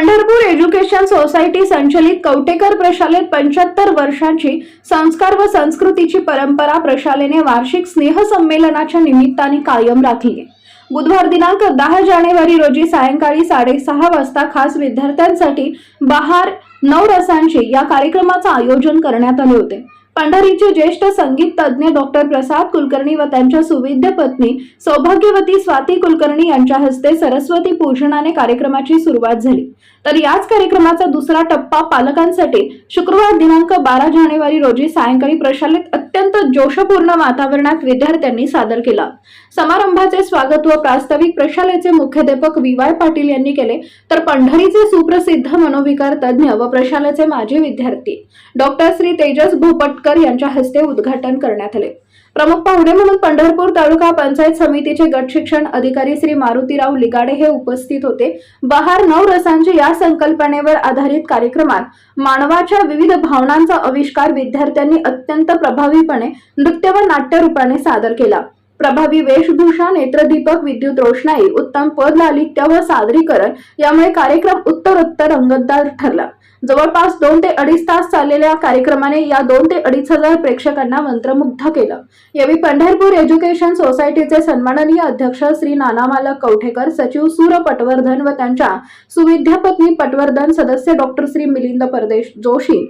Pandharpur education society संचलित कवटेकर प्रशालेत पंच्याहत्तर वर्षांची संस्कार व संस्कृतीची परंपरा प्रशालेने वार्षिक स्नेहसंमेलनाच्या निमित्ताने कायम राखली आहे. बुधवार दिनांक दहा जानेवारी रोजी सायंकाळी साडेसहा वाजता खास विद्यार्थ्यांसाठी बहार नऊ रसांचे या कार्यक्रमाचे आयोजन करण्यात आले होते पंढरीचे ज्येष्ठ संगीत तज्ज्ञ डॉक्टर प्रसाद कुलकर्णी व त्यांच्या सुविद्य पत्नी सौभाग्यवती स्वाती कुलकर्णी यांच्या हस्ते सरस्वती पूजनाने कार्यक्रमाची सुरुवात झाली. तर याच कार्यक्रमाचा दुसरा टप्पा पालकांसाठी शुक्रवार दिनांक बारा जानेवारी रोजी सायंकाळी प्रशालेत अत्यंत जोशपूर्ण वातावरणात विद्यार्थ्यांनी सादर केला. समारंभाचे स्वागत व प्रास्ताविक प्रशालेचे मुख्याध्यापक वि वाय. पाटील यांनी केले. तर पंढरीचे सुप्रसिद्ध मनोविकार तज्ज्ञ व प्रशालेचे माजी विद्यार्थी डॉक्टर श्री. तेजस भोपटकर यांच्या हस्ते उद्घाटन करण्यात आले. प्रमुख पाहुणे म्हणून पंढरपूर तालुका पंचायत समितीचे गट शिक्षण अधिकारी श्री मारुतीराव लिगाडे हे उपस्थित होते. बहार नऊ रसांचे या संकल्पनेवर आधारित कार्यक्रमात मानवाच्या विविध भावनांचा आविष्कार विद्यार्थ्यांनी अत्यंत प्रभावीपणे नृत्य व नाट्य रूपाने सादर केला. प्रभावी वेशभूषा नेत्रदीपक विद्युत रोषणाई उत्तम पद लालित्य व सादरीकरण यामुळे कार्यक्रम उत्तरोत्तर रंगतदार ठरला. जवळपास दोन ते अडीच तास चाललेल्या कार्यक्रमाने या दोन ते अडीच हजार प्रेक्षकांना मंत्रमुग्ध केलं. यावेळी पंढरपूर एज्युकेशन सोसायटीचे सन्माननीय अध्यक्ष श्री नानामालक कवठेकर सचिव सूर पटवर्धन व त्यांच्या सुविद्या पत्नी पटवर्धन सदस्य डॉक्टर श्री मिलिंद परदेश जोशी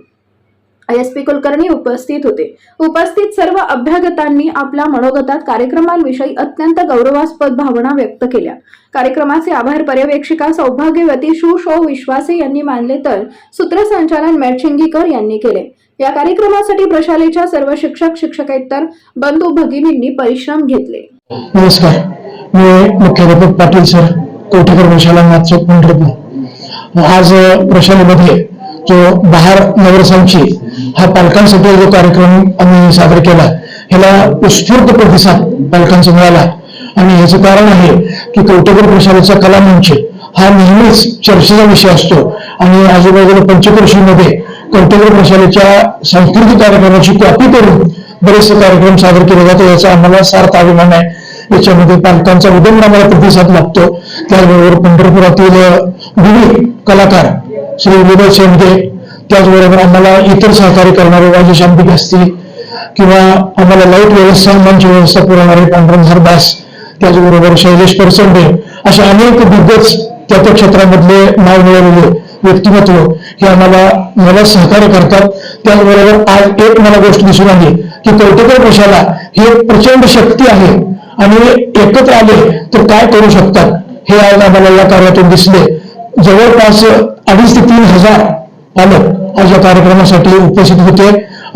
एस पी कुलकर्णी उपस्थित होते. उपस्थित सर्व अभ्यागतांनी आपल्या मनोगतात कार्यक्रमांविषयी अत्यंत गौरवास्पद भावना व्यक्त केल्या. कार्यक्रमाचे आभार पर्यवेक्षिका सौभाग्यवती शू शो विश्वासे यांनी मानले तर सूत्रसंचालन मेळशिंगीकर यांनी केले. या कार्यक्रमासाठी प्रशालेच्या सर्व शिक्षक शिक्षकेतर बंधू भगिनींनी परिश्रम घेतले. नमस्कार. मी मुख्याध्यापक पाटील सर. कोठेकर प्रशाला आज प्रशालेमध्ये जो बहार नवरसांची हा पालकांसाठी जो कार्यक्रम आम्ही सादर केला ह्याला उत्स्फूर्त प्रतिसाद पालकांचा मिळाला. आणि ह्याचं कारण आहे की कौटुकर प्रशालेचा कलामंच हा नेहमीच चर्चेचा विषय असतो. आणि आजूबाजूला पंचकृषीमध्ये कौटुकर प्रशालेच्या सांस्कृतिक कार्यक्रमाची कॉपी करून बरेचसे कार्यक्रम सादर केले जातो याचा आम्हाला सार्थ अभिमान आहे. याच्यामध्ये पालकांचा उदंड आम्हाला प्रतिसाद लाभतो. त्याचबरोबर पंढरपुरातील विविध कलाकार श्री विनोद शेंडगे. त्याचबरोबर आम्हाला इतर सहकार्य करणारे राजेश आंबिक असतील किंवा आम्हाला लाइट व्यवस्था मंच व्यवस्था पुरवणारे पांडुरंग दास त्याचबरोबर शैलेश परसंडे असे अनेक दिग्गज त्या त्या क्षेत्रामधले नाव मिळवलेले व्यक्तिमत्व हे आम्हाला मला सहकार्य करतात. त्याचबरोबर आज एक मला गोष्ट दिसून आली की कौटुकर प्रशाला ही एक प्रचंड शक्ती आहे आणि एकत्र आले तर काय करू शकतात हे आज आम्हाला या कार्यातून दिसले. जवळपास अडीच ते तीन हजार पालक आज या कार्यक्रमासाठी उपस्थित होते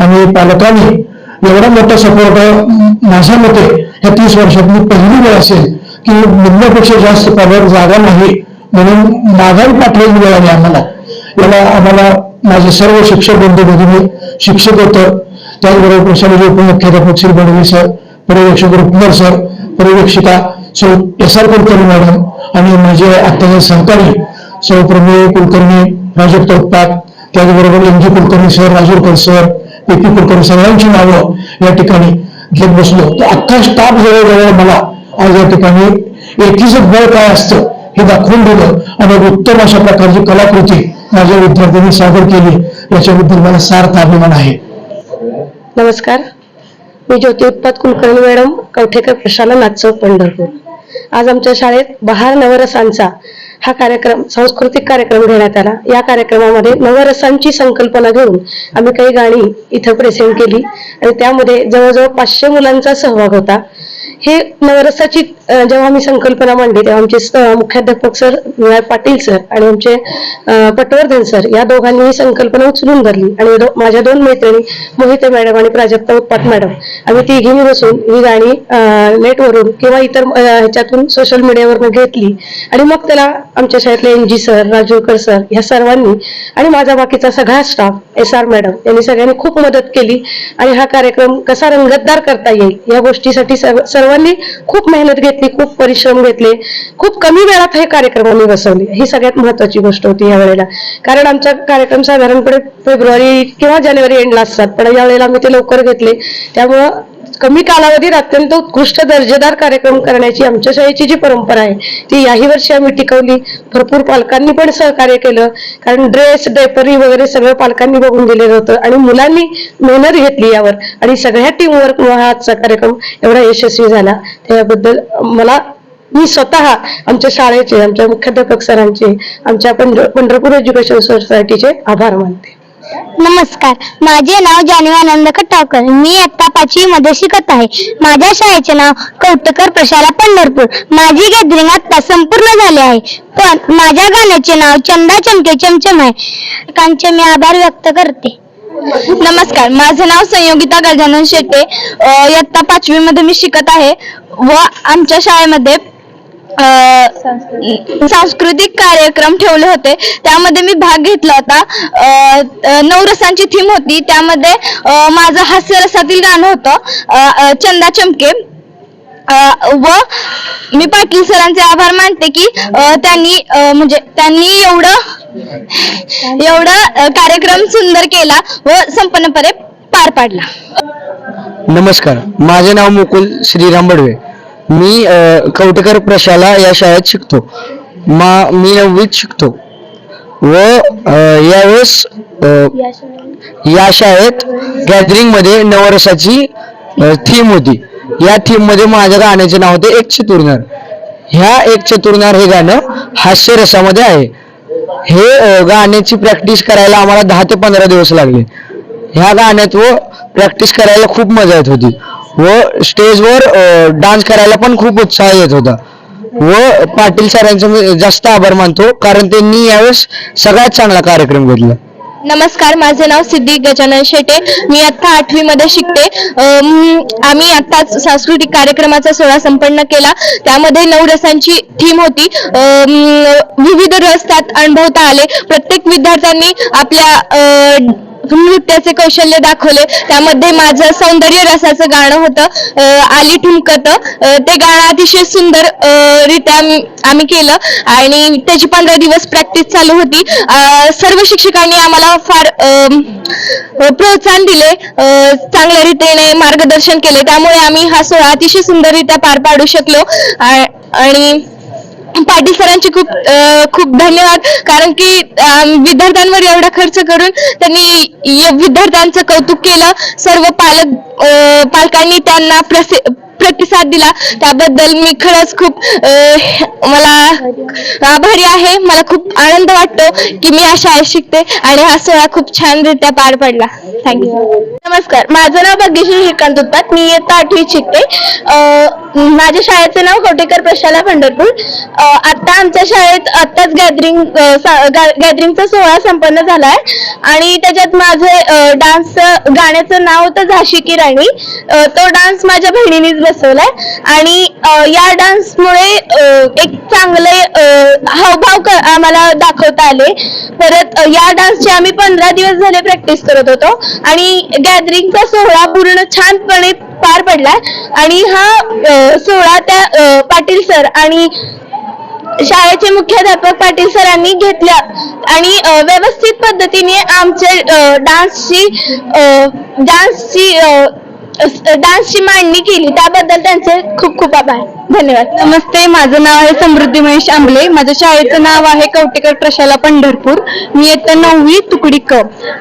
आणि पालकांनी एवढा मोठा सपोर्ट माझ्या मते या तीस वर्षात मी पहिली वेळ असेल की मुंबईपेक्षा जास्त पालक जागा नाही म्हणून माघारी पाठवली वेळ आली आम्हाला. याला आम्हाला माझे सर्व शिक्षक बंधू भगिनी शिक्षक होतं. त्याचबरोबर प्रशालेचे उपमुख्याध्यापक श्री बडवे सर पर्यवेक्षक रुक्मर सर पर्यवेक्षिका सो एस आर कुलकर्णी मॅडम आणि माझे आत्ताचे सहकारी सौ कुलकर्णी प्राजक्त उत्पाद त्याचबरोबर M G Kulkarni sir Rajurkar sir P P Kulkarni सगळ्यांची नावं या ठिकाणी घेत बसलो. तर अख्खा स्टाफ जवळजवळ मला आज या ठिकाणी एकीचं बळ काय असतं हे दाखवून दिलं आणि उत्तम अशा प्रकारची कलाकृती माझ्या विद्यार्थ्यांनी सादर केली. याच्याबद्दल मला सार्थ अभिमान आहे. नमस्कार. मी ज्योती उत्पाद कुलकर्णी मॅडम कवठेकर प्रशाला नाचव पंढरपूर. आज आमच्या शाळेत बहार नवरसांचा हा कार्यक्रम सांस्कृतिक कार्यक्रम घेण्यात आला. या कार्यक्रमामध्ये नवरसांची संकल्पना घेऊन आम्ही काही गाणी इथं प्रेझेंट केली. आणि त्यामध्ये जवळजवळ पाचशे मुलांचा सहभाग होता. हे नवरसाची जेव्हा आम्ही संकल्पना मांडली तेव्हा आमचे मुख्याध्यापक सर विनाय पाटील सर आणि आमचे पटवर्धन सर या दोघांनी ही संकल्पना उचलून धरली. आणि दो- माझ्या दोन मैत्रिणी मोहिते मॅडम आणि प्राजक्ता उत्पात मॅडम आम्ही ती घेऊन बसून ही गाणी नेटवरून किंवा इतर ह्याच्यातून सोशल मीडियावरून घेतली. आणि मग त्याला आमच्या शाळेतले N G sir Rajurkar sir ह्या सर्वांनी आणि माझा बाकीचा सगळा स्टाफ एस आर मॅडम यांनी सगळ्यांनी खूप मदत केली. आणि हा कार्यक्रम कसा रंगतदार करता येईल या गोष्टीसाठी सर्व- सर्वांनी खूप मेहनत घेतली खूप परिश्रम घेतले खूप कमी वेळात हे कार्यक्रम आम्ही बसवले. ही सगळ्यात महत्वाची गोष्ट होती या वेळेला. कारण आमचा कार्यक्रम साधारणपणे फेब्रुवारी किंवा जानेवारी एंडला असतात. पण या वेळेला आम्ही ते लवकर घेतले. त्यामुळं कमी कालावधीत अत्यंत उत्कृष्ट दर्जेदार कार्यक्रम करण्याची आमच्या शाळेची जी परंपरा आहे ती याही वर्षी आम्ही टिकवली. भरपूर पालकांनी पण सहकार्य केलं. कारण ड्रेस डेपरी वगैरे सगळं पालकांनी बघून दिलेलं होतं आणि मुलांनी मेहनत घेतली यावर. आणि सगळ्या टीमवर्क हा आजचा कार्यक्रम एवढा यशस्वी झाला. त्याबद्दल मला मी स्वतः आमच्या शाळेचे आमच्या मुख्याध्यापक सरांचे आमच्या पंढरपूर एज्युकेशन सोसायटीचे आभार मानते. नमस्कार. माझे नाव जानेव आनंद खटावकर मी इयत्ता पाचवी मध्ये शिकत आहे. माझ्या शाळेचे नाव कौतकर प्रशाला पंढरपूर. माझी गॅदरिंग आता संपूर्ण झाली आहे. पण माझ्या गाण्याचे नाव चंदा चमके चमचम आहे. कांचे मी आभार व्यक्त करते. नमस्कार. माझं नाव संयोगिता गजानन शेटे इयत्ता पाचवी मध्ये मी शिकत आहे व आमच्या शाळेमध्ये सांस्कृतिक. कार्यक्रम ठेवले होते. त्यामध्ये मी भाग घेतला होता. अ, अ, नऊ रसांची थीम होती. त्यामध्ये माझं हास्यरसातील गाणं होतं. चंदा चमके. व मी पाटील सरांचे आभार मानते की त्यांनी म्हणजे त्यांनी एवढं एवढं कार्यक्रम सुंदर केला व संपन्नपणे पार पाडला. नमस्कार. माझे नाव मुकुल श्रीराम बडवे. मी कवटेकर प्रशाला या शाळेत शिकतो. मा मी नववीत शिकतो. व यावेळेस या शाळेत गॅदरिंगमध्ये नवरसाची थीम होती. या थीममध्ये माझ्या गाण्याचे नाव होते एक चतुर्नार. ह्या एक चतुर्नार हे गाणं हास्यरसामध्ये आहे. हे गाण्याची प्रॅक्टिस करायला आम्हाला दहा ते पंधरा दिवस लागले. ह्या गाण्यात व प्रॅक्टिस करायला खूप मजा येत होती. व स्टेजवर डान्स करायला पण खूप उत्साह येत होता. व पाटील सरांचं मी जास्त आभार मानतो कारण त्यांनी यावेळेस सगळ्यात चांगला कार्यक्रम घेतला. नमस्कार माझे नाव सिद्धी गजानन शेटे. मी आता आठवी मध्ये शिकते अम, आम्ही आताच सांस्कृतिक कार्यक्रमाचा सोहळा संपन्न केला. त्यामध्ये नऊ रसांची थीम होती. अम, विविध रस त्यात अनुभवता आले. प्रत्येक विद्यार्थ्यांनी आपल्या अ, नृत्याचे कौशल्य दाखवले. त्यामध्ये माझं सौंदर्य रसाचं गाणं होतं आली ठुमकत. ते गाणं अतिशय सुंदर रित्या आम्ही- केलं. आणि त्याची पंधरा दिवस प्रॅक्टिस चालू होती. सर्व शिक्षकांनी आम्हाला फार प्रोत्साहन दिले चांगल्या रीतीने मार्गदर्शन केले. त्यामुळे आम्ही हा सोहळा अतिशय सुंदररित्या पार पाडू शकलो. आ- आणि पाटील सरांचे खूप खूप धन्यवाद. कारण की विद्यार्थ्यांवर एवढा खर्च करून त्यांनी विद्यार्थ्यांचं कौतुक केलं. सर्व पालक पालकांनी त्यांना प्रसि प्रतिसाद दिला. त्याबद्दल मी खरंच खूप मला आभारी आहे. मला खूप आनंद वाटतो की मी या शाळेत शिकते आणि हा सोहळा खूप छानरित्या पार पडला. थँक्यू नमस्कार. माझं नाव भाग्यश्री श्रीकांत उत्पात. मी इयत्ता आठवीत शिकते. माझ्या शाळेचे नाव कोटेकर प्रशाला पंढरपूर. आता आमच्या शाळेत आत्ताच गॅदरिंग गॅदरिंगचा सोहळा संपन्न झालाय. आणि त्याच्यात माझे डान्स गाण्याचं नाव होतं झाशी की राणी. तो डान्स माझ्या बहिणीनेच बसवलाय. आणि या डान्समुळे एक चांगले हावभाव आम्हाला दाखवता आले. परत या डान्सची आम्ही पंधरा दिवस झाले प्रॅक्टिस करत होतो. आणि गॅदरिंगचा सोहळा पूर्ण छानपणे पार पडलाय. आणि हा सोहळा त्या पाटील सर आणि शाळेचे मुख्याध्यापक पाटील सरांनी घेतल्या आणि व्यवस्थित पद्धतीने आमचे डान्सची डान्सची डान्सची मांडणी केली त्याबद्दल त्यांचे खूप खूप आभार. धन्यवाद. नमस्ते माझं नाव आहे समृद्धी महेश आंबले. माझ्या शाळेचं नाव आहे कवटेकर प्रशाला पंढरपूर. मी येतं नववी तुकडी क.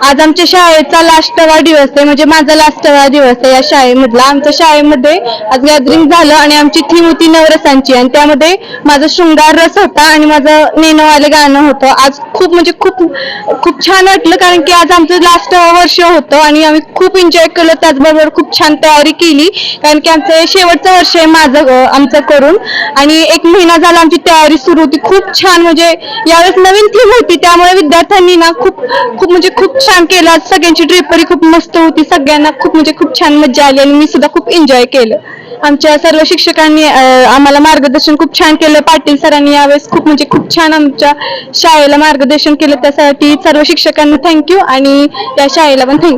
आज आमच्या शाळेचा लास्टवा दिवस आहे. म्हणजे माझा लास्टवा दिवस आहे या शाळेमधला. आमच्या शाळेमध्ये आज गॅदरिंग झालं आणि आमची थीम होती नवरसांची. आणि त्यामध्ये माझा शृंगार रस होता आणि माझं नेनवाले गाणं होतं. आज खूप म्हणजे खूप खूप छान वाटलं कारण की आज आमचं लास्ट वर्ष होतं आणि आम्ही खूप एन्जॉय केलं. त्याचबरोबर खूप छान छान तयारी केली. कारण की आमचं शेवटचं वर्ष आहे माझं आमचं करून. आणि एक महिना झाला आमची तयारी सुरू होती. खूप छान म्हणजे यावेळेस नवीन थीम होती. त्यामुळे विद्यार्थ्यांनी ना खूप खूप म्हणजे खूप छान केला. सगळ्यांची ड्रेपरी खूप मस्त होती. सगळ्यांना खूप म्हणजे खूप छान मजा आली आणि मी सुद्धा खूप एन्जॉय केलं. आमच्या सर्व शिक्षकांनी आम्हाला मार्गदर्शन खूप छान केलं. पाटील सरांनी यावेळेस खूप म्हणजे खूप छान आमच्या शाळेला मार्गदर्शन केलं. त्यासाठी सर्व शिक्षकांना थँक्यू आणि या शाळेला पण थँक्यू